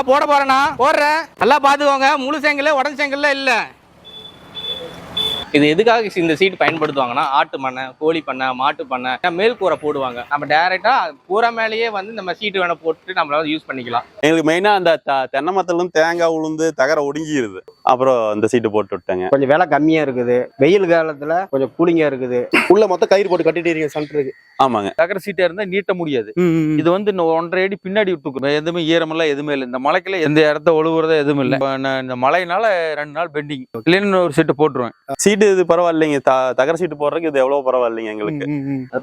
ஆ போட போறேண்ணா போடுறேன். நல்லா பாத்துக்கோங்க. முழு செங்கல் உடஞ்ச செங்கல்ல இல்ல. இது எதுக்காக இந்த சீட் பயன்படுத்துவாங்கன்னா ஆட்டு பண்ணை கோழி பண்ணை மாட்டு பண்ணை மேல் கூரை போடுவாங்க. நம்ம டைரக்டா கூரை மேலேயே வந்து நம்ம சீட்டு வேணா போட்டு நம்மளால யூஸ் பண்ணிக்கலாம். எங்களுக்கு மெயினா அந்த தென்னை மரத்துல இருந்து தேங்காய் உளுந்து தகர ஒடுங்கிருது. அப்புறம் இந்த சீட்டு போட்டு விட்டாங்க. கொஞ்சம் விலை கம்மியா இருக்குது. வெயில் காலத்துல கொஞ்சம் கூலிங்கா இருக்குது. உள்ள மொத்தம் கயிறு போட்டு கட்டிட்டு இருக்கீங்க சென்டருக்கு ஆமாங்க. தகர சீட்டா இருந்தா நீட்ட முடியாது. இது வந்து ஒன்றரை அடி பின்னாடி விட்டுக்கும் எதுவுமே ஈரமெல்லாம் எதுவுமே இல்லை. இந்த மலைக்குள்ள எந்த இடத்த ஒழுகுறதா எதுவும் இல்லை. இந்த மழைனால ரெண்டு நாள் பெண்டிங் இல்லைன்னு ஒரு சீட்டு போட்டுருவேன். சீட்டு இது பரவாயில்லைங்க. த- தகர சீட்டு போடுறதுக்கு இது எவ்வளவு பரவாயில்லைங்க எங்களுக்கு.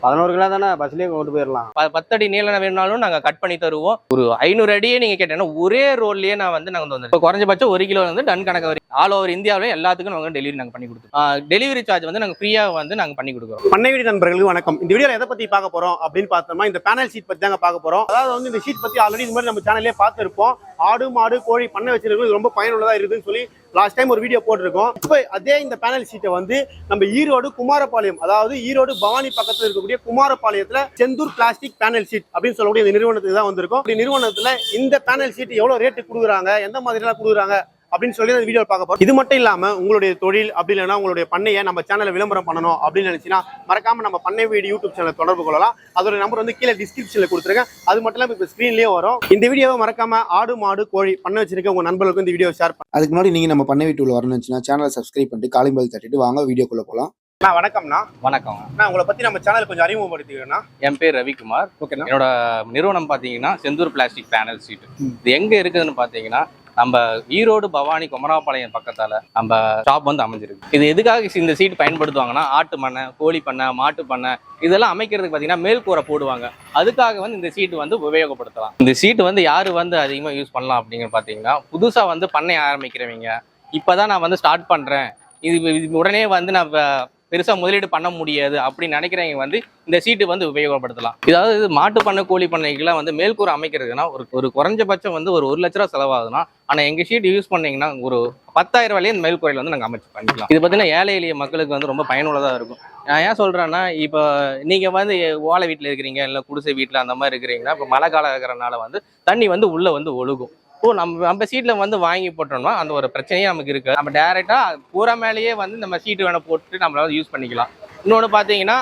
பதினோரு கிலோ தானே பஸ்லயே கொண்டு போயிடலாம் பத்தடி நீளம் வேணும்னாலும் நாங்க கட் பண்ணி தருவோம். ஒரு ஐநூறு அடியே நீங்க கேட்டீங்கன்னா ஒரே ரோட்லயே நான் வந்து நாங்க வந்து இப்போ குறைஞ்சபட்சம் ஒரு கிலோ வந்து டன் கணக்கு வரைக்கும். ஆல் ஓவர் இந்தியாவில எல்லாத்துக்கும் நாங்க டெலிவரி நாங்க பண்ணி கொடுத்துருவோம் டெலிவரி சார்ஜ் வந்து நாங்க ஃப்ரீயா வந்து நாங்க பண்ணி கொடுக்குறோம். பண்ணை வீடு நண்பர்களுக்கு வணக்கம். இந்த வீடியோல எதை பத்தி பார்க்க போறோம் அப்படின்னு பார்த்தோம்னா இந்த பேனல் ஷீட் பத்தி தாங்க பார்க்க போறோம். அதாவது வந்து இந்த ஷீட் பத்தி ஆல்ரெடி இந்த மாதிரி நம்ம சேனல்லே பார்த்திருப்போம். ஆடு மாடு கோழி பண்ணை வச்சிருக்கவங்களுக்கு ரொம்ப பயனுள்ளதா இருக்குதுன்னு சொல்லி லாஸ்ட் டைம் ஒரு வீடியோ போட்டிருக்கோம். இப்போ அதே இந்த பேனல் சீட்டை வந்து நம்ம ஈரோடு குமாரபாளையம் அதாவது ஈரோடு பவானி பக்கத்தில் இருக்கக்கூடிய குமாரபாளையத்தில் செந்தூர் பிளாஸ்டிக் பேனல் ஷீட் அப்படின்னு சொல்லக்கூடிய இந்த நிறுவனத்துக்கு தான் வந்திருக்கும். இப்படி நிறுவனத்தில் இந்த பேனல் ஷீட் எவ்வளோ ரேட்டு கொடுக்குறாங்க? எந்த மாதிரிலாம் கொடுக்குறாங்க? அப்படின்னு சொல்லி அந்த வீடியோ பார்க்க போறோம். இது மட்டும் இல்லாம உங்களுடைய தொழில் அப்படி இல்லைன்னா உங்களுடைய பண்ணையை நம்ம சேனல்ல விளம்பரம் பண்ணணும் அப்படின்னு நினைச்சீங்கன்னா மறக்காம நம்ம பண்ணை வீடு யூடியூப் சேனல் தொடர்பு கொள்ளலாம். அதோட நம்பர் வந்து கீழே டிஸ்கிரிப்ஷன்ல கொடுத்துருக்கேன் அது மட்டும் இல்லாம இப்போ ஸ்க்ரீன்லயே வரும். இந்த வீடியோவை மறக்காம ஆடு மாடு கோழி பண்ணை வச்சிருக்க உங்க நண்பர்களுக்கும் இந்த வீடியோ ஷேர் பண்ணுங்க அதுக்கு முன்னாடி நீங்க நம்ம பண்ணை வீட்டுல வரணும்னுச்சுன்னா சேனலை சப்ஸ்கிரைப் பண்ணிட்டு காலிங் பெல் தட்டிட்டு வாங்க வீடியோக்குள்ள போலாம். நான் வணக்கம்ண்ணா. வணக்கம். நான் உங்களை பத்தி நம்ம சேனல் கொஞ்சம் அறிமுகப்படுத்திக்கிறேன்னா என் பேர் ரவிக்குமார். ஓகேண்ணா. என்னோட நிறுவனம் பார்த்தீங்கன்னா செந்தூர் பிளாஸ்டிக் பேனல் சீட் இது எங்க இருக்குதுன்னு பார்த்தீங்கன்னா நம்ம ஈரோடு பவானி குமராபாளையம் பக்கத்தால் நம்ம ஷாப் வந்து அமைஞ்சிருக்கு. இது எதுக்காக இந்த சீட் பயன்படுத்துவாங்கன்னா ஆட்டு பண்ணை கோழி பண்ணை மாட்டு பண்ணை இதெல்லாம் அமைக்கிறதுக்கு பார்த்தீங்கன்னா மேல் கூரை போடுவாங்க. அதுக்காக வந்து இந்த சீட்டு வந்து உபயோகப்படுத்தலாம். இந்த சீட்டு வந்து யார் வந்து அதிகமாக யூஸ் பண்ணலாம் அப்படிங்கிற பார்த்தீங்கன்னா புதுசாக வந்து பண்ணை ஆரம்பிக்கிறவங்க. இப்பதான் நான் வந்து ஸ்டார்ட் பண்ணுறேன் இது இது உடனே வந்து நான் பெருசாக முதலீடு பண்ண முடியாது அப்படின்னு நினைக்கிறவங்க வந்து இந்த சீட்டு வந்து உபயோகப்படுத்தலாம். இதாவது இது மாட்டு பண்ணை கோழி பண்ணைக்கெல்லாம் வந்து மேல்கூரை அமைக்கிறதுனா ஒரு ஒரு குறைஞ்சபட்சம் வந்து ஒரு ஒரு லட்ச ரூபா செலவாகுதுன்னா ஆனால் எங்கள் ஷீட் யூஸ் பண்ணீங்கன்னா ஒரு பத்தாயிரம் ரூபாயிலே இந்த மேல்கூரையில் வந்து நாங்கள் அமைச்சு பண்ணிக்கலாம். இது பார்த்தீங்கன்னா ஏழை எளிய மக்களுக்கு வந்து ரொம்ப பயனுள்ளதாக இருக்கும். நான் ஏன் சொல்கிறேன்னா இப்போ நீங்கள் வந்து ஓலை வீட்டில் இருக்கிறீங்க இல்லை குடிசை வீட்டில் அந்த மாதிரி இருக்கிறீங்கன்னா இப்போ மழை காலம் இருக்கிறனால வந்து தண்ணி வந்து உள்ளே வந்து ஒழுகும். ஓ நம்ம நம்ம சீட்ல வந்து வாங்கி போட்டோம்னா அந்த ஒரு பிரச்சனையே நமக்கு இருக்கு. நம்ம டைரக்டா கூரை மேலேயே வந்து நம்ம சீட்டு வேணால் போட்டு நம்மளால யூஸ் பண்ணிக்கலாம். இன்னொன்று பார்த்தீங்கன்னா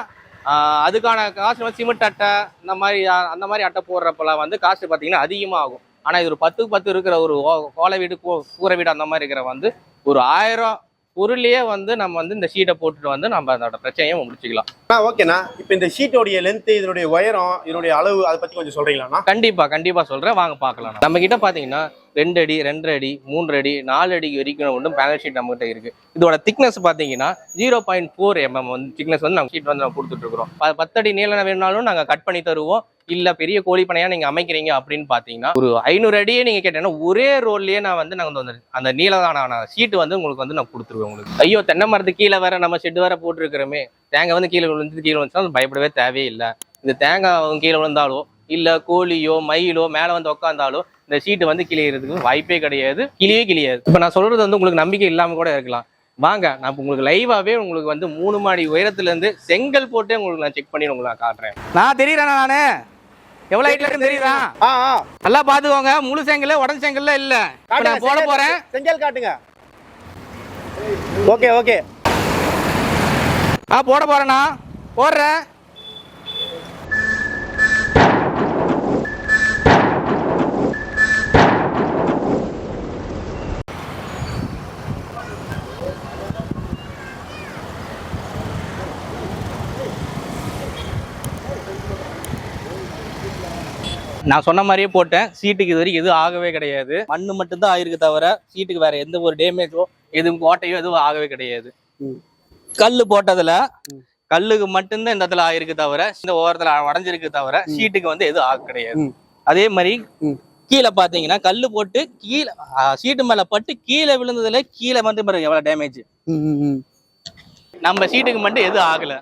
அதுக்கான காசு வந்து சிமெண்ட் அட்டை இந்த மாதிரி அந்த மாதிரி அட்டை போடுறப்பெல்லாம் வந்து காசு பார்த்தீங்கன்னா அதிகமாகும். ஆனால் இது ஒரு பத்துக்கு பத்து இருக்கிற ஒரு ஓ- ஓலை வீடு கூ- கூரை வீடு அந்த மாதிரி இருக்கிற வந்து ஒரு ஆயிரம் பொருளையே வந்து நம்ம வந்து இந்த ஷீட்டை போட்டுட்டு வந்து நம்ம அதோட பிரச்சனையை முடிச்சுக்கலாம். ஓகேண்ணா. இப்போ இந்த ஷீட்டோடைய லென்த் இதனுடைய உயரம் இதனுடைய அளவு அதை பத்தி கொஞ்சம் சொல்றீங்களாண்ணா? கண்டிப்பா கண்டிப்பா சொல்றேன். வாங்க பார்க்கலாம் நம்ம கிட்ட பாத்தீங்கன்னா ரெண்டு அடி ரெண்டரை அடி மூன்று அடி நாலு அடி வரைக்கும் ஒன்றும் பேனல் ஷீட் நம்ம கிட்ட இருக்கு. இதோட திக்னஸ் பாத்தீங்கன்னா ஜீரோ பாயிண்ட் ஃபோர் எம்எம் வந்து திக்னஸ் வந்து நம்ம ஷீட் வந்து நம்ம கொடுத்துட்டு இருக்கிறோம். ப- பத்தடி நீளம் வேணும்னாலும் நாங்க கட் பண்ணி தருவோம். இல்ல பெரிய கோழிப்பனையா நீங்க அமைக்கிறீங்க அப்படின்னு பாத்தீங்கன்னா ஒரு ஐநூறு அடியே நீங்க கேட்டீங்கன்னா ஒரே ரோல்லயே நான் வந்து நாங்க வந்து அந்த நீளதான சீட்டு வந்து உங்களுக்கு வந்து நான் கொடுத்துருவேன் உங்களுக்கு. ஐயோ தென்னை மரத்து கீழே வேற நம்ம ஷெட் வேற போட்டுருக்கிறோமே. தேங்காய் வந்து கீழே விழுந்து கீழே விழுந்துச்சுன்னா பயப்படவே தேவையில்லை இந்த தேங்காய் கீழே விழுந்தாலோ இல்ல கோழியோ மயிலோ மேல வந்து உக்காந்தாலோ இந்த சீட்டு வந்து கிளியறதுக்கு வாய்ப்பே கிடையாது கிளியே கிளியாது. இப்ப நான் சொல்றது வந்து உங்களுக்கு நம்பிக்கை இல்லாம கூட இருக்கலாம். வாங்க நான் உங்களுக்கு லைவாவே உங்களுக்கு வந்து மூணு மாடி உயரத்துல இருந்து செங்கல் போட்டே உங்களுக்கு நான் செக் பண்ணி உங்களுக்கு நான் காட்டுறேன். நான் தெரியறேன் நானு. எவ்வளவு ஹைட்ல இருக்கு தெரியுதா? நல்லா பாத்துக்கோங்க. முழு செங்கல் உடஞ்ச செங்கல்ல இல்ல. நான் போட போறேன். செங்கல் காட்டுங்க. Okay okay. ஆ போட போறேண்ணா போடுறேன். நான் சொன்ன மாதிரியே போட்டேன். சீட்டுக்கு இது வரைக்கும் எதுவும் ஆகவே கிடையாது. மண்ணு மட்டும்தான் ஆயிருக்கு தவிர சீட்டுக்கு வேற எந்த ஒரு டேமேஜோ எதுவும் கோட்டையோ எதுவும் ஆகவே கிடையாது. கல்லு போட்டதுல கல்லுக்கு மட்டும்தான் இந்த இடத்துல ஆயிருக்கு தவிர இந்த ஓரத்துல உடஞ்சிருக்கு தவிர ஷீட்டுக்கு வந்து எதுவும் ஆக கிடையாது. அதே மாதிரி. கீழே பாத்தீங்கன்னா கல்லு போட்டு கீழே சீட்டு மேல பட்டு கீழே விழுந்ததுல கீழே வந்து பாருங்க எவ்வளவு டேமேஜ் நம்ம சீட்டுக்கு மட்டும் எதுவும் ஆகல.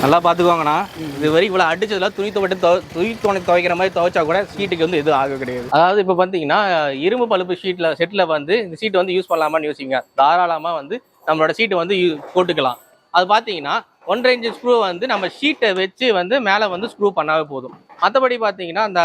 நல்லா பார்த்துக்கோங்கண்ணா. இது வரைக்கும் இவ்வளோ அடிச்சதுல துணி துவட்டு துவ- துணி துணி துவைக்கிற மாதிரி துவைச்சா கூட ஷீட்டுக்கு வந்து எதுவும் ஆக கிடையாது. அதாவது இப்போ பார்த்தீங்கன்னா இரும்பு பழுப்பு ஷீட்ல செட்டில் வந்து இந்த சீட் வந்து யூஸ் பண்ணலாமான்னு யோசிங்க. தாராளமாக வந்து நம்மளோட சீட்டு வந்து போட்டுக்கலாம். அது பார்த்தீங்கன்னா ஒன்றரை இன்ச்சு ஸ்க்ரூ வந்து நம்ம ஷீட்டை வச்சு வந்து மேலே வந்து ஸ்க்ரூ பண்ணாவே போதும். மற்றபடி பார்த்தீங்கன்னா அந்த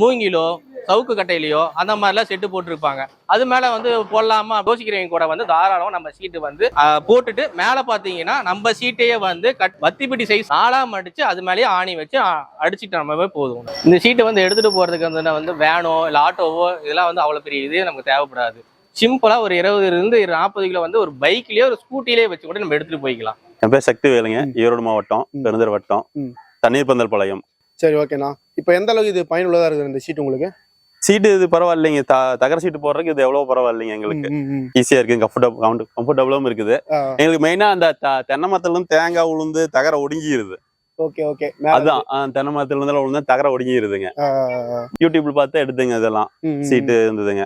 மூங்கிலோ சவுக்கு கட்டையிலையோ அந்த மாதிரிலாம் செட்டு போட்டிருப்பாங்க. அது மேலே வந்து போடலாமா? யோசிக்கிறவங்க கூட வந்து தாராளமாக நம்ம ஷீட்டு வந்து போட்டுட்டு மேலே பார்த்தீங்கன்னா நம்ம ஷீட்டையே வந்து கட் வத்திப்பிடி சைஸ் நாலாக மடிச்சு அது மேலேயே ஆணி வச்சு அடிச்சிட்டு நம்மவே போதும். இந்த ஷீட்டை வந்து எடுத்துகிட்டு போகிறதுக்கு வந்து வந்து வேனோ இல்லை ஆட்டோவோ இதெல்லாம் வந்து அவ்வளோ பெரிய இதே நமக்கு தேவைப்படாது. சிம்பிளாக ஒரு இருபது இருந்து நாற்பது கிலோ வந்து ஒரு பைக்லேயே ஒரு ஸ்கூட்டிலேயே வச்சு கூட நம்ம எடுத்துகிட்டு போய்க்கலாம். என் பேர் சக்தி வேலுங்க. ஈரோடு மாவட்டம். பெருந்தர் வட்டம். தண்ணீர் பந்தல் பாளையம். சரி ஓகேண்ணா. இப்போ எந்த அளவுக்கு இது பயனுள்ளதா இருக்குது இந்த ஷீட் உங்களுக்கு? சீட்டு இது பரவாயில்லைங்க. த- தகர சீட்டு போடுறதுக்கு இது எவ்வளவு பரவாயில்லைங்க எங்களுக்கு. ஈஸியா இருக்கு கம்ஃபர்டபுள் கம்ஃபர்டபுளும் இருக்குது. எங்களுக்கு மெயினா அந்த தென்னை மரத்துல இருந்து தேங்காய் உளுந்து தகர ஒடுங்கிருது. Okay okay. ஆ, தென்னை மரத்துல இருந்து உளுந்து தகர ஆ. யூடியூப்ல பார்த்து எடுத்துங்க இதெல்லாம். சீட்டு இருந்ததுங்க.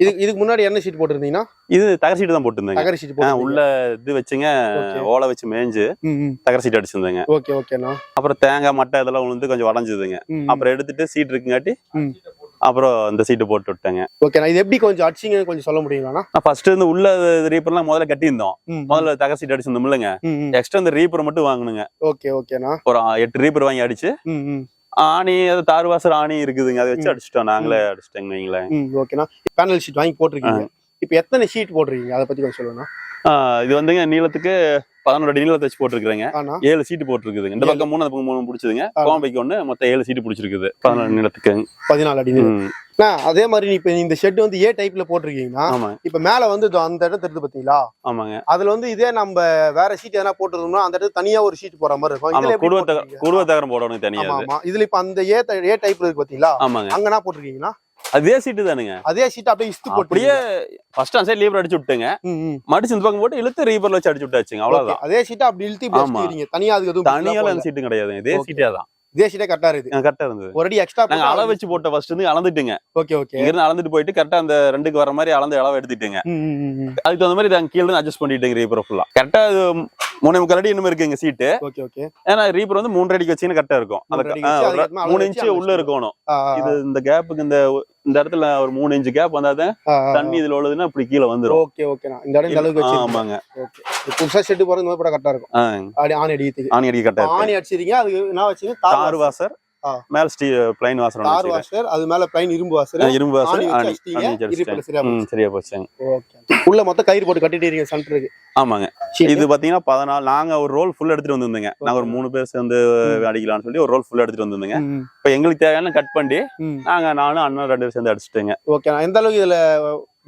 ம். இதுக்கு முன்னாடி என்ன ஷீட் போட்டிருந்தீங்கன்னா? இது தகர சீட்டு தான் போட்டுருந்தேங்க. தகர ஷீட் போட்டு உள்ள இது வச்சுங்க ஓகே. ஓலை வச்சு மேய்ஞ்சு தகர சீட்டு அடிச்சிருந்தேங்க. ஓகே ஓகேண்ணா அப்புறம் தேங்காய் மட்டை இதெல்லாம் உளுந்து கொஞ்சம் ம். அப்புறம் எடுத்துட்டு சீட் இருக்குங்காட்டி. அப்புறம் இந்த சீட்டு போட்டு விட்டேங்க. ஓகேண்ணா இது எப்படி கொஞ்சம் அடிச்சிங்கன்னு கொஞ்சம் சொல்ல முடியுங்களாண்ணா நான் ஃபர்ஸ்ட் இந்த உள்ள ரீப்பர்லாம் முதல்ல கட்டியிருந்தோம். முதல்ல தகர சீட் அடிச்சிருந்தோம் இல்லைங்க. எக்ஸ்ட்ரா இந்த ரீப்பர் மட்டும் வாங்கணுங்க. ஓகே ஓகேண்ணா ஒரு எட்டு ரீப்பர் வாங்கி அடிச்சு ஆணி அது தார்வாசர் ஆணி இருக்குதுங்க. அதை வச்சு. அடிச்சிட்டோம். நாங்களே அடிச்சிட்டோங்க வைங்களேன். ம் ஓகேண்ணா பேனல் ஷீட் வாங்கி போட்டிருக்கீங்க. இப்போ எத்தனை ஷீட் போட்டிருக்கீங்க? அதை பத்தி கொஞ்சம் சொல்லுங்கண்ணா. ஆ, இது வந்துங்க நீளத்துக்கு பதினோரு அடி நீளத்தை வச்சு போட்டுருக்குறேங்க. ஏழு சீட்டு போட்டுருக்குதுங்க. இந்த. பக்கம் மூணு அந்த பக்கம் மூணு பிடிச்சதுங்க. கோம்பைக்கு ஒண்ணு மொத்தம் ஏழு சீட்டு பிடிச்சிருக்குது. பதினோரு நீளத்துக்கு. பதினாலு அடி நீளம். அதே மாதிரி இப்போ இந்த ஷெட் வந்து ஏ டைப்ல போட்டிருக்கீங்கன்னா இப்போ மேல வந்து அந்த இடம் தெரியுது பாத்தீங்களா? ஆமாங்க. அதுல வந்து இதே நம்ம வேற ஷீட் எதனா போட்டிருந்தோம்னா அந்த இடத்துல தனியா ஒரு ஷீட் போற மாதிரி இருக்கும். குடுவ தகரம் போடணும் தனியா ஆமா இதுல இப்ப அந்த ஏ ஏ டைப்ல இருக்கு பாத்தீங்களா? அங்கனா போட்டிருக்கீங்கன்னா அதே சீட்டு தானுங்க. அதே ஷீட் அப்படியே இஸ்து போட்டு அப்படியே ஃபர்ஸ்ட் அந்த சைடு லீவர் அடிச்சு விட்டுங்க மடிச்சு இந்த பக்கம் போட்டு இழுத்து ரீப்பர்ல வச்சு அடிச்சு விட்டாச்சுங்க அவ்வளவுதான். அதே ஷீட் அப்படி இழுத்து ஆமா. தனியா அதுக்கு எதுவும் தனியால. அந்த சீட்டு கிடையாதுங்க இதே. சீட்டே தான். இதே ஷீட்டே கரெக்டா இருக்குது கரெக்டா இருந்தது. ஒரு அடி எக்ஸ்ட்ரா நாங்க அளவு வச்சு போட்ட ஃபர்ஸ்ட் இருந்து அளந்துட்டுங்க. ஓகே ஓகே இங்க அளந்துட்டு போயிட்டு கரெக்டா அந்த ரெண்டுக்கு வர மாதிரி அளந்து அளவு எடுத்துட்டுங்க. அதுக்கு தகுந்த மாதிரி நாங்க கீழ அட்ஜஸ்ட் பண்ணிட்டேங்க ரீப்பர் ஃபுல்லா கரெக்டா மூணு முக்கால் அடி இன்னும் இருக்குங்க சீட்டு ஓகே ஓகே ஏன்னா ரீப்பர் வந்து மூன்றரை அடிக்கு வச்சீங்கன்னா கரெக்டா இருக்கும். மூணு இன்ச்சு உள்ள இருக்கணும். இது இந்த கேப்புக்கு இந்த இந்த இடத்துல ஒரு மூணு இன்ச்சு கேப் வந்தாதான் தண்ணி இதுல உள்ளதுன்னா இப்படி கீழே வந்துரும். ஓகே ஓகேண்ணா இந்த இடம் இந்த அளவுக்கு ஆமாங்க. ஓகே. புதுசா ஷெட் போறது இந்த மாதிரி கரெக்டா இருக்கும். ஆணி அடிக்கிறதுக்கு. ஆணி அடிக்க கரெக்டா ஆணி அடிச்சிருக்கீங்க அதுக்கு என்ன வச்சீங்க தார் வாசர். மேல ஸ்டீ பிளைன் தார் வச்சிருக்கேன். வாஷர் அது மேல பிளைன் இரும்பு வாஷர் இரும்பு இடுப்புல சரியா போச்சுங்க ஓகே. உள்ள மொத்தம் கயிறு போட்டு கட்டிட்டு இருக்கீங்க சென்டருக்கு ஆமாங்க. இது பாத்தீங்கன்னா பதினாலு நாங்க ஒரு ரோல் ஃபுல் எடுத்துட்டு வந்திருந்தோங்க. நாங்க ஒரு மூணு பேர் சேர்ந்து அடிக்கலாம்னு சொல்லி ஒரு ரோல் ஃபுல் எடுத்துட்டு வந்திருந்தோங்க. இப்ப எங்களுக்கு தேவையான கட் பண்ணி நாங்க நானும் அண்ணன் ரெண்டு பேரும் சேர்ந்து அடிச்சிட்டேங்க. ஓகே. எந்த அளவுக்கு இதுல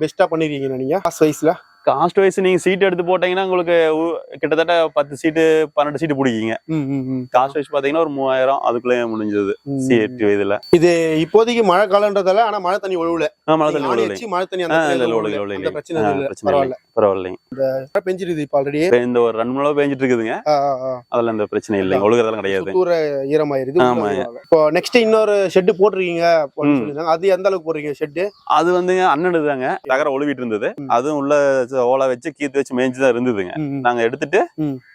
பெஸ்டா பண்ணிருக்கீங்க நீங்க? வைஸ்ல காஸ்ட் வைஸ் நீங்க சீட் எடுத்து போட்டீங்கன்னா உங்களுக்கு கிட்டத்தட்ட பத்து சீட்டு பன்னெண்டு சீட்டு பிடிக்கிங்க. காஸ்ட் வைஸ் பாத்தீங்கன்னா ஒரு மூவாயிரம் அதுக்குள்ளே முடிஞ்சது. சீட்டு இதுல இது இப்போதைக்கு மழை காலன்றதால ஆனா மழை தண்ணி ஒழுவுல. மழை தண்ணி. வச்சு மழை தண்ணி அந்த. பிரச்சனை பரவாயில்ல. பரவாயில்லைங்க. மழை பெஞ்சிருது இப்ப ஆல்ரெடி. இந்த ஒரு ரெண்டு மணி பெஞ்சிட்டு இருக்குதுங்க அதுல இந்த பிரச்சனை இல்லைங்க. ஒழுகுறதெல்லாம் கிடையாது. ஈரமாயிருது ஆமா. இப்போ நெக்ஸ்ட் இன்னொரு ஷெட் போட்டிருக்கீங்க அது எந்த அளவுக்கு போடுறீங்க ஷெட் அது வந்துங்க அண்ணனு தாங்க தகர ஒழுவிட்டு இருந்தது. அதுவும் உள்ள ஓலை வச்சு கீத்து வச்சு மேய்ஞ்சு தான் இருந்ததுங்க நாங்க எடுத்துட்டு.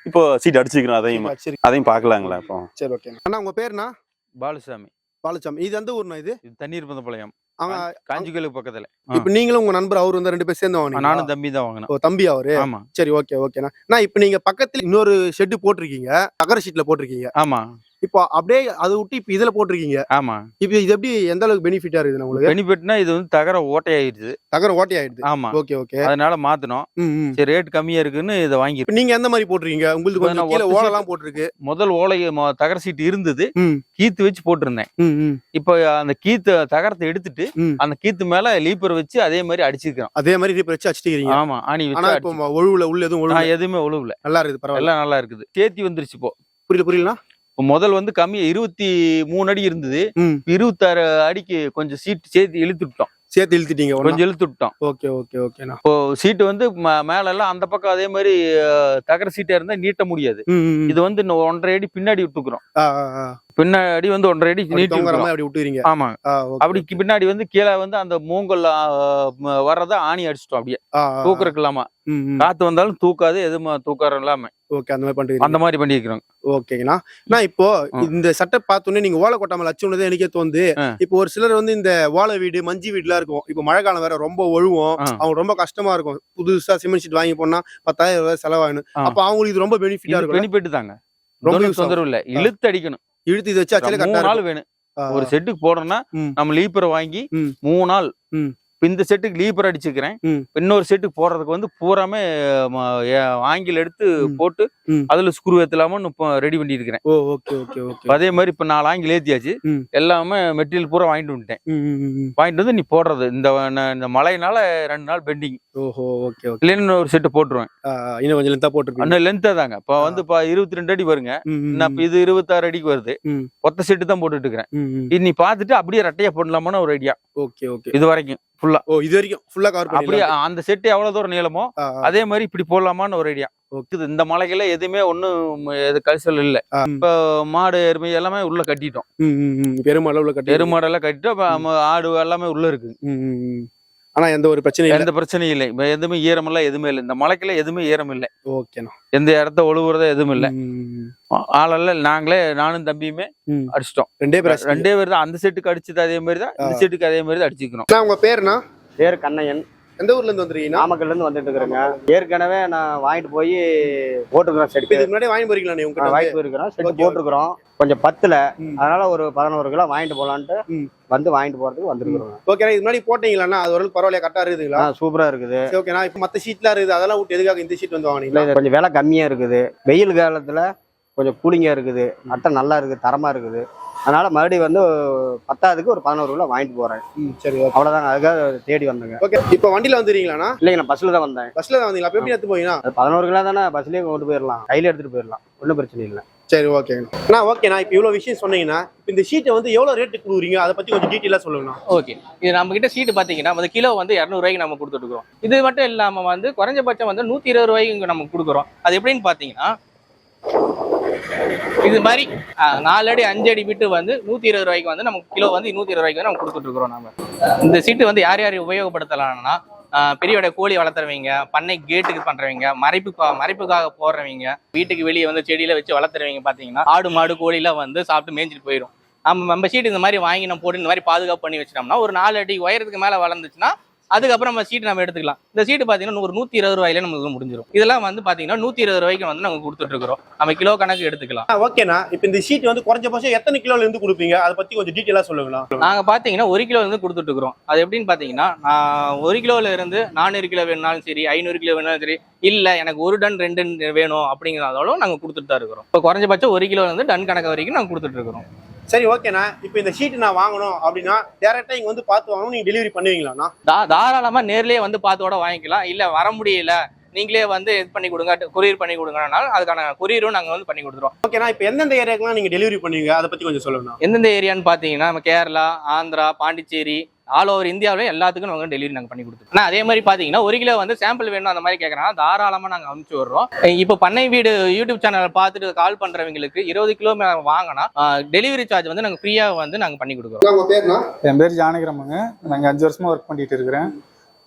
இப்போ சீட் அடிச்சுக்கிறோம் அதையும் சரி அதையும் பாக்கலாங்களா இப்போ? சரி ஓகே அண்ணா உங்க பேருண்ணா பாலுசாமி. பாலச்சாமி இது எந்த ஊர்ண்ணா இது? இது தண்ணீர் பந்தப்பாளையம் அவங்க காஞ்சிக்கலுக்கு பக்கத்துல. இப்ப நீங்களும் உங்க நண்பர் அவர் வந்து ரெண்டு பேர் சேர்ந்து வாங்கினீங்க நானும் தம்பி தான் வாங்கினேன் ஓ தம்பி அவரு? ஆமா. சரி ஓகே ஓகேண்ணா நான் இப்போ நீங்க பக்கத்துல இன்னொரு ஷெட் போட்டிருக்கீங்க. தகர ஷீட்ல போட்டிருக்கீங்க. ஆமா. இப்போ அப்படியே அதை விட்டு இப்போ இதுல போட்டிருக்கீங்க. ஆமா. இப்போ இது எப்படி எந்த அளவுக்கு பெனிஃபிட்டா இருக்குது உங்களுக்கு? பெனிஃபிட்னா இது வந்து தகர ஓட்டையாயிருச்சு தகரம் ஓட்டை ஆயிடுது ஆமா. Okay okay. அதனால மாத்தணும் ம் ம். சரி ரேட் கம்மியா இருக்குன்னு இதை வாங்கி இப்போ நீங்க எந்த மாதிரி போட்டிருக்கீங்க? உங்களுக்கு கொஞ்சம் கீழே ஒத்த ஓலெல்லாம் போட்டிருக்கு. முதல் ஓலை தகர சீட்டு இருந்தது. கீத்து வச்சு போட்டிருந்தேன். இப்போ அந்த கீத்து தகரத்தை எடுத்துட்டு. அந்த கீத்து மேல லீப்பர் வச்சு அதே மாதிரி அடிச்சிருக்கிறோம் அதே மாதிரி இப்போ வச்சு அடிச்சிக்கிறீங்க ஆமா ஆனா வச்சு ஒழுவுல உள்ள எதுவும் எதுவுமே ஒழுவுல. நல்லா இருக்குது பரவாயில்ல. நல்லா இருக்குது. சேர்த்தி வந்துருச்சு இப்போ. புரியல இப்போ முதல் வந்து கம்மி இருபத்தி மூணு அடி இருந்தது. இருபத்தாறு அடிக்கு கொஞ்சம் சீட்டு சேர்த்து இழுத்து விட்டோம் சேர்த்து இழுத்துட்டீங்க கொஞ்சம் இழுத்து விட்டோம் ஓகே ஓகே ஓகேண்ணா இப்போ சீட்டு வந்து மேல எல்லாம் அந்த பக்கம் அதே மாதிரி தகர சீட்டா இருந்தா நீட்ட முடியாது. இது வந்து ஒன்றரை அடி பின்னாடி விட்டுக்கிறோம் பின்னாடி வந்து ஒன்றரை அடி நீட்டி அப்படி விட்டுறீங்க ஆமா. அப்படி பின்னாடி வந்து கீழே வந்து அந்த மூங்கல் வர்றத ஆணி அடிச்சிட்டோம் அப்படியே. தூக்குறதுக்கு இல்லாம காத்து வந்தாலும் தூக்காது எதுவும் தூக்காரம் இல்லாம. ஓகே அந்த மாதிரி பண்றீங்க அந்த மாதிரி பண்ணிக்கிறோம். ஓகேங்கண்ணா நான் இப்போ. இந்த சட்டை பார்த்தோன்னே நீங்க ஓலை கொட்டாமல் லட்சம் எனக்கே தோணுது. இப்போ ஒரு சிலர் வந்து இந்த ஓலை வீடு மஞ்சி வீடுலாம் இருக்கும். இப்போ மழை காலம் வேற ரொம்ப ஒழுவும். அவங்க ரொம்ப கஷ்டமா இருக்கும். புதுசா சிமெண்ட் ஷீட் வாங்கி போனா பத்தாயிரம் ரூபாய் செலவாகணும். அப்ப அவங்களுக்கு இது ரொம்ப பெனிஃபிட்டா இருக்கும் பெனிஃபிட் தாங்க. ரொம்ப. தொந்தரவு இல்ல. இழுத்து அடிக்கணும். இழுத்து இதை வச்சு ஆக்சுவலி மூணு நாள் வேணும் ஒரு செட்டுக்கு போடுறோம்னா. நம்ம லீப்பரை வாங்கி. மூணு நாள் இந்த செட்டுக்கு லீப்பர் அடிச்சுக்கிறேன். இன்னொரு செட்டுக்கு போடுறதுக்கு வந்து பூராமே ஆங்கில் எடுத்து. போட்டு. அதுல ஸ்க்ரூ ஏத்தலாம இப்போ ரெடி பண்ணி இருக்கிறேன் ஓ ஓகே ஓகே ஓகே அதே மாதிரி இப்ப நாலு ஆங்கில் ஏத்தியாச்சு. எல்லாமே மெட்டீரியல் பூரா வாங்கிட்டு வந்துட்டேன். வாங்கிட்டு வந்து நீ போடுறது. இந்த இந்த மழைனால ரெண்டு நாள் பெண்டிங் ஓஹோ ஓகே ஓகே ஒரு செட்டு போட்டுருவேன். இன்னும் கொஞ்சம் லென்த்தா போட்டுருப்பீங்க. இன்னும் லென்த்தா தாங்க. இப்போ வந்து இப்போ இருபத்தி ரெண்டு அடி வருங்க. நான் இது இருபத்தாறு அடிக்கு வருது. ஒத்த செட்டு தான் போட்டுட்டு இருக்கிறேன். இது நீ பார்த்துட்டு அப்படியே ரெட்டையா போடலாமான்னு ஒரு ஐடியா ஓகே ஓகே. இது வரைக்கும். ஃபுல்லா ஓ இது வரைக்கும் ஃபுல்லா கவர் அப்படியே அந்த செட்டு எவ்வளவு தூரம் நீளமோ அதே மாதிரி இப்படி போடலாமான்னு ஒரு ஐடியா ஓகே இந்த மலைகள எதுவுமே ஒன்றும் எது கரிசல் இல்லை. இப்போ மாடு எருமை எல்லாமே உள்ள கட்டிட்டோம். பெருமளவுல கட்டி எருமாடெல்லாம் கட்டிட்டோம் ஆடு எல்லாமே உள்ள இருக்கு. ஆனா எந்த ஒரு பிரச்சனையும் எந்த பிரச்சனையும் இல்லை. எதுவுமே ஈரமெல்லாம் எதுவுமே இல்லை. இந்த மலைக்குள்ள எதுவுமே ஈரம் இல்லை ஓகேண்ணா. எந்த இடத்த ஒழுகுறதா எதுவும் இல்லை. ஆளெல்லாம் நாங்களே நானும் தம்பியுமே. அடிச்சிட்டோம். ரெண்டே பேர் ரெண்டே பேர் தான். அந்த செட்டுக்கு அடிச்சது அதே மாதிரி தான் இந்த. செட்டுக்கு அதே மாதிரி தான் அடிச்சுக்கிறோம். உங்க பேருண்ணா பேர் கண்ணையன் எந்த ஊர்ல இருந்து வந்துருக்கீங்கன்னா நாமக்கல்ல இருந்து வந்துட்டு இருக்கிறேங்க. ஏற்கனவே நான் வாங்கிட்டு போய் போட்டுருக்கிறேன் இப்ப செட்டு இதுக்கு முன்னாடி வாங்கி போறீங்களா நீ உங்ககிட்ட வாங்கிட்டு போயிருக்கிறோம். Okay, போட்டிருக்கிறோம். கொஞ்சம் பத்துல. அதனால ஒரு பதினோரு கிலோ வாங்கிட்டு போலான்ட்டு. வந்து வாங்கிட்டு போறதுக்கு வந்திருக்கிறோம் ஓகே இதுக்கு முன்னாடி போட்டீங்களாண்ணா? அது ஒரு பரவாயில்ல கரெக்டா இருக்குதுங்களா? சூப்பரா இருக்குது. ஓகேண்ணா இப்ப மத்த ஷீட்லாம் இருக்குது. அதெல்லாம் விட்டு எதுக்காக இந்த ஷீட் வந்து இது கொஞ்சம் விலை கம்மியா இருக்குது. வெயில் காலத்துல கொஞ்சம் கூலிங்கா இருக்குது. அட்டை நல்லா இருக்குது தரமா இருக்குது. அதனால மறுபடியும் வந்து பத்தாவதுக்கு ஒரு பதினோரு கிலோ வாங்கிட்டு போறேன். சரி ஓகே அவ்வளவுதாங்க அதுக்காக தேடி வந்தேங்க. ஓகே இப்போ வண்டியில வந்துறீங்களாண்ணா? இல்லைங்க நான் பஸ்ல தான் வந்தேன். பஸ்ல தான் வந்தீங்களா? எப்படி எடுத்து அது பதினோரு கிலோ தானே பஸ்லயே கொண்டு போயிடலாம் கையில எடுத்துட்டு போயிடலாம் ஒன்றும் பிரச்சனை இல்லை. சரி ஓகேங்கண்ணா அண்ணா ஓகேண்ணா இப்போ இவ்வளவு விஷயம் சொன்னீங்கன்னா இப்போ இந்த ஷீட்டை வந்து எவ்வளவு ரேட்டு கொடுக்குறீங்க? அதை பத்தி கொஞ்சம் டீட்டெயிலா சொல்லுங்கண்ணா. ஓகே இது நம்ம கிட்ட சீட்டு பாத்தீங்கன்னா வந்து கிலோ வந்து இரநூறுவாய்க்கு நம்ம கொடுத்துட்டு இருக்கோம் இது மட்டும் இல்லாம வந்து குறைஞ்சபட்சம் வந்து நூத்தி இருபது ரூபாய்க்கு இங்க நம்ம கொடுக்குறோம். அது எப்படின்னு பாத்தீங்கன்னா இது மாதிரி நாலு அடி அஞ்சு அடி விட்டு வந்து நூத்தி இருபது ரூபாய்க்கு வந்து நமக்கு கிலோ வந்து நூத்தி இருபது ரூபாய்க்கு வந்து நம்ம கொடுத்துட்டு இருக்கிறோம் நம்ம இந்த சீட்டு வந்து யார் யார் உபயோகப்படுத்தலாம்னா அஹ், பெரியவட கோழி வளர்த்துறவங்க பண்ணை கேட்டுக்கு பண்றவங்க மறைப்பு மறைப்புக்காக போடுறவங்க வீட்டுக்கு வெளியே வந்து செடியில வச்சு வளர்த்துறவங்க பாத்தீங்கன்னா ஆடு மாடு கோழிலாம் வந்து சாப்பிட்டு மேய்ஞ்சிட்டு போயிடும் நம்ம நம்ம சீட்டு இந்த மாதிரி வாங்கி நம்ம போட்டு இந்த மாதிரி பாதுகாப்பு பண்ணி வச்சிட்டோம்னா ஒரு நாலு அடி உயரத்துக்கு மேல வளர்ந்துச்சுன்னா அதுக்கப்புறம் நம்ம சீட் நம்ம எடுத்துக்கலாம். இந்த சீட்டு பார்த்தீங்கன்னா ஒரு நூத்தி இருபது ரூபாயில நமக்கு முடிஞ்சிடும் இதெல்லாம் வந்து பாத்தீங்கன்னா நூத்தி இருபது ரூபாய்க்கு வந்து நம்ம கொடுத்துட்டு இருக்கிறோம். நம்ம கிலோ கணக்கு எடுத்துக்கலாம். ஓகேண்ணா இப்போ இந்த ஷீட் வந்து குறைஞ்சபட்சம் எத்தனை கிலோல இருந்து கொடுப்பீங்க? அதை பத்தி கொஞ்சம் டீட்டெயிலா சொல்லுங்களா நாங்க பாத்தீங்கன்னா ஒரு கிலோ இருந்து கொடுத்துட்டு இருக்கிறோம். அது எப்படின்னு பாத்தீங்கன்னா நான் ஒரு கிலோல இருந்து நானூறு கிலோ வேணுனாலும் சரி ஐநூறு கிலோ வேணாலும் சரி இல்ல எனக்கு ஒரு டன் ரெண்டு வேணும் அப்படிங்கிறதாலும் நாங்க கொடுத்துட்டு தான் இருக்கிறோம். இப்போ குறைஞ்சபட்சம் ஒரு கிலோ இருந்து டன் கணக்கு வரைக்கும் நாங்க கொடுத்துட்டு இருக்கிறோம். சரி ஓகேண்ணா. இப்போ இந்த ஷீட் நான் வாங்கணும் அப்படின்னா டேரெக்டாக இங்க வந்து பார்த்து வாங்கணும் நீங்க டெலிவரி பண்ணுவீங்களாண்ணா? தா தாராளமா நேர்லயே வந்து பார்த்தோட வாங்கிக்கலாம். இல்ல வர முடியல. நீங்களே வந்து இது பண்ணி கொடுங்க கொரியர் பண்ணி கொடுங்கனாலும் அதுக்கான கொரியரும் நாங்க வந்து பண்ணி கொடுத்துருவோம். ஓகேண்ணா இப்போ எந்தெந்த ஏரியாக்கெல்லாம் நீங்க டெலிவரி பண்ணுவீங்க? அதை பத்தி கொஞ்சம் சொல்லுங்கண்ணா. எந்தெந்த ஏரியான்னு பார்த்தீங்கன்னா நம்ம கேரளா ஆந்திரா பாண்டிச்சேரி ஆல் ஓவர் இந்தியாவில் எல்லாத்துக்கும் நாங்கள் டெலிவரி நாங்கள் பண்ணி கொடுத்துருவோம். ஆனால் அதே மாதிரி பார்த்தீங்கன்னா ஒரு கிலோ வந்து சாம்பிள் வேணும் அந்த மாதிரி கேட்குறாங்க தாராளமாக நாங்கள் அனுப்பிச்சு விடுறோம். இப்போ பண்ணை வீடு யூடியூப் சேனலை பார்த்துட்டு கால் பண்ணுறவங்களுக்கு இருபது கிலோ மேலே வாங்கினா டெலிவரி சார்ஜ் வந்து நாங்கள் ஃப்ரீயாக வந்து நாங்கள் பண்ணி கொடுக்குறோம். என் பேர் ஜானகிராமங்க. நாங்கள் அஞ்சு வருஷமா ஒர்க் பண்ணிட்டு இருக்கிறேன்.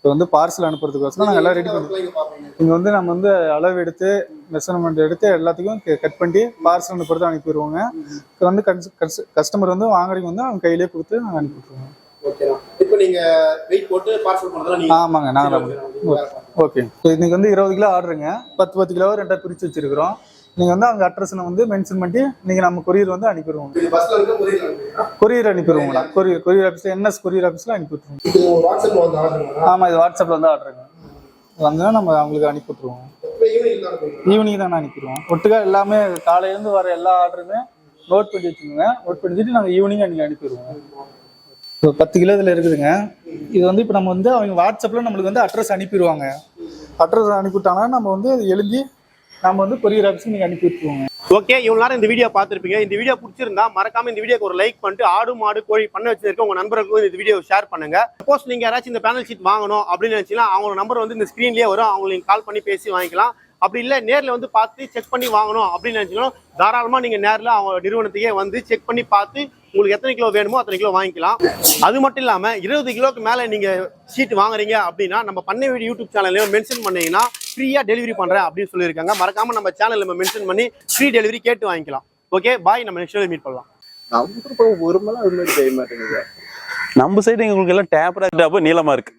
இப்போ வந்து பார்சல் அனுப்புறதுக்கோசரம் நாங்கள் எல்லாம் ரெடி பண்ணி இங்கே வந்து நம்ம வந்து அளவு எடுத்து மெஷர்மெண்ட் எடுத்து எல்லாத்துக்கும் கட் பண்ணி பார்சல் அனுப்புறது அனுப்பிடுவோங்க இப்போ வந்து கஸ்டமர் வந்து வாங்குறவங்க வந்து அவங்க கையிலே கொடுத்து நாங்கள் அனுப்பி விட்ருவோம் ஓகேண்ணா இப்போ நீங்க வெயிட் போட்டு பார்சல் பண்ணதெல்லாம் நீங்க ஆமாங்க நாங்கள் ஓகே. இன்னைக்கு வந்து இருபது கிலோ ஆர்டருங்க பத்து பத்து கிலோ ரெண்டாக பிரித்து வச்சிருக்கிறோம். நீங்கள் வந்து அவங்க அட்ரஸை வந்து மென்ஷன் பண்ணி நீங்கள் நம்ம கொரியர் வந்து அனுப்பிடுவோம்? கொரியர் அனுப்பிடுவோங்கண்ணா கொரியர் கொரியர் ஆஃபீஸில் என்எஸ் கொரியர் ஆஃபீஸில் அனுப்பி விட்ருவோம் இது வாட்ஸ்அப்ல வந்து ஆர்டர் ஆமாம் இது வாட்ஸ்அப்பில் வந்து ஆர்டருங்க வந்தோன்னா நம்ம அவங்களுக்கு அனுப்பி விட்ருவோம் ஈவினிங் தான் அனுப்பிடுவோம். ஒட்டுக்கா எல்லாமே காலையிலேருந்து வர எல்லா ஆர்டருமே நோட் பண்ணி வச்சுக்கோங்க. நோட் பண்ணி வச்சுட்டு நாங்கள் ஈவினிங் அன்றைக்கி அனுப்பிடுவோம். இப்போ பத்து கிலோ இதில் இருக்குதுங்க. இது வந்து இப்போ நம்ம வந்து அவங்க வாட்ஸ்அப்பில் நம்மளுக்கு வந்து அட்ரஸ் அனுப்பிடுவாங்க. அட்ரஸ் அனுப்பிவிட்டாங்கன்னா நம்ம வந்து எழுதி நம்ம வந்து கொரியர் ஆஃபீஸ்க்கு நீங்கள் அனுப்பி விட்டுருவோங்க. ஓகே இவ்வளோ நேரம் இந்த வீடியோ பார்த்துருப்பீங்க. இந்த வீடியோ பிடிச்சிருந்தா மறக்காம இந்த வீடியோக்கு ஒரு லைக் பண்ணிட்டு ஆடு மாடு கோழி பண்ண வச்சிருக்க உங்க நண்பர்களுக்கும் இந்த வீடியோ ஷேர் பண்ணுங்க. சப்போஸ் நீங்க யாராச்சும் இந்த பேனல் ஷீட் வாங்கணும் அப்படின்னு நினைச்சீங்கன்னா அவங்க நம்பர் வந்து இந்த ஸ்க்ரீன்லேயே வரும். அவங்களுக்கு கால் பண்ணி பேசி வாங்கிக்கலாம். அப்படி இல்லை நேரில் வந்து பார்த்து செக் பண்ணி வாங்கணும் அப்படின்னு நினைச்சீங்கன்னா தாராளமாக நீங்கள் நேரில் அவங்க நிறுவனத்துக்கே வந்து செக் பண்ணி பார்த்து உங்களுக்கு எத்தனை கிலோ வேணுமோ அத்தனை கிலோ வாங்கிக்கலாம். அது மட்டும் இல்லாம இருபது கிலோக்கு மேல நீங்க ஷீட் வாங்குறீங்க அப்படின்னா நம்ம பண்ணை வீடு யூடியூப் சேனல்லையும் மென்ஷன் பண்ணீங்கன்னா ஃப்ரீயா டெலிவரி பண்றேன் அப்படின்னு சொல்லியிருக்காங்க. மறக்காம நம்ம சேனல்ல நம்ம மென்ஷன் பண்ணி ஃப்ரீ டெலிவரி கேட்டு வாங்கிக்கலாம். ஓகே பாய் நம்ம நெக்ஸ்ட் மீட் பண்ணலாம். ஒரு மலை அது மாதிரி செய்ய மாட்டேங்குது. நம்ம சைடு எங்களுக்கு எல்லாம் டேப்பரா டேப் நீளமா இருக்கு.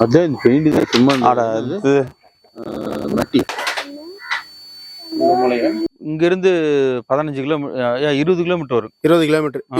அதான் இந்த பெயிண்ட் தான் சும்மா இந்த ஆட இது, இது அஹ், மட்டி. இங்க இருந்து பதினஞ்சு கிலோமீட்டர் இருபது கிலோமீட்டர் வரும். இருபது கிலோமீட்டர்.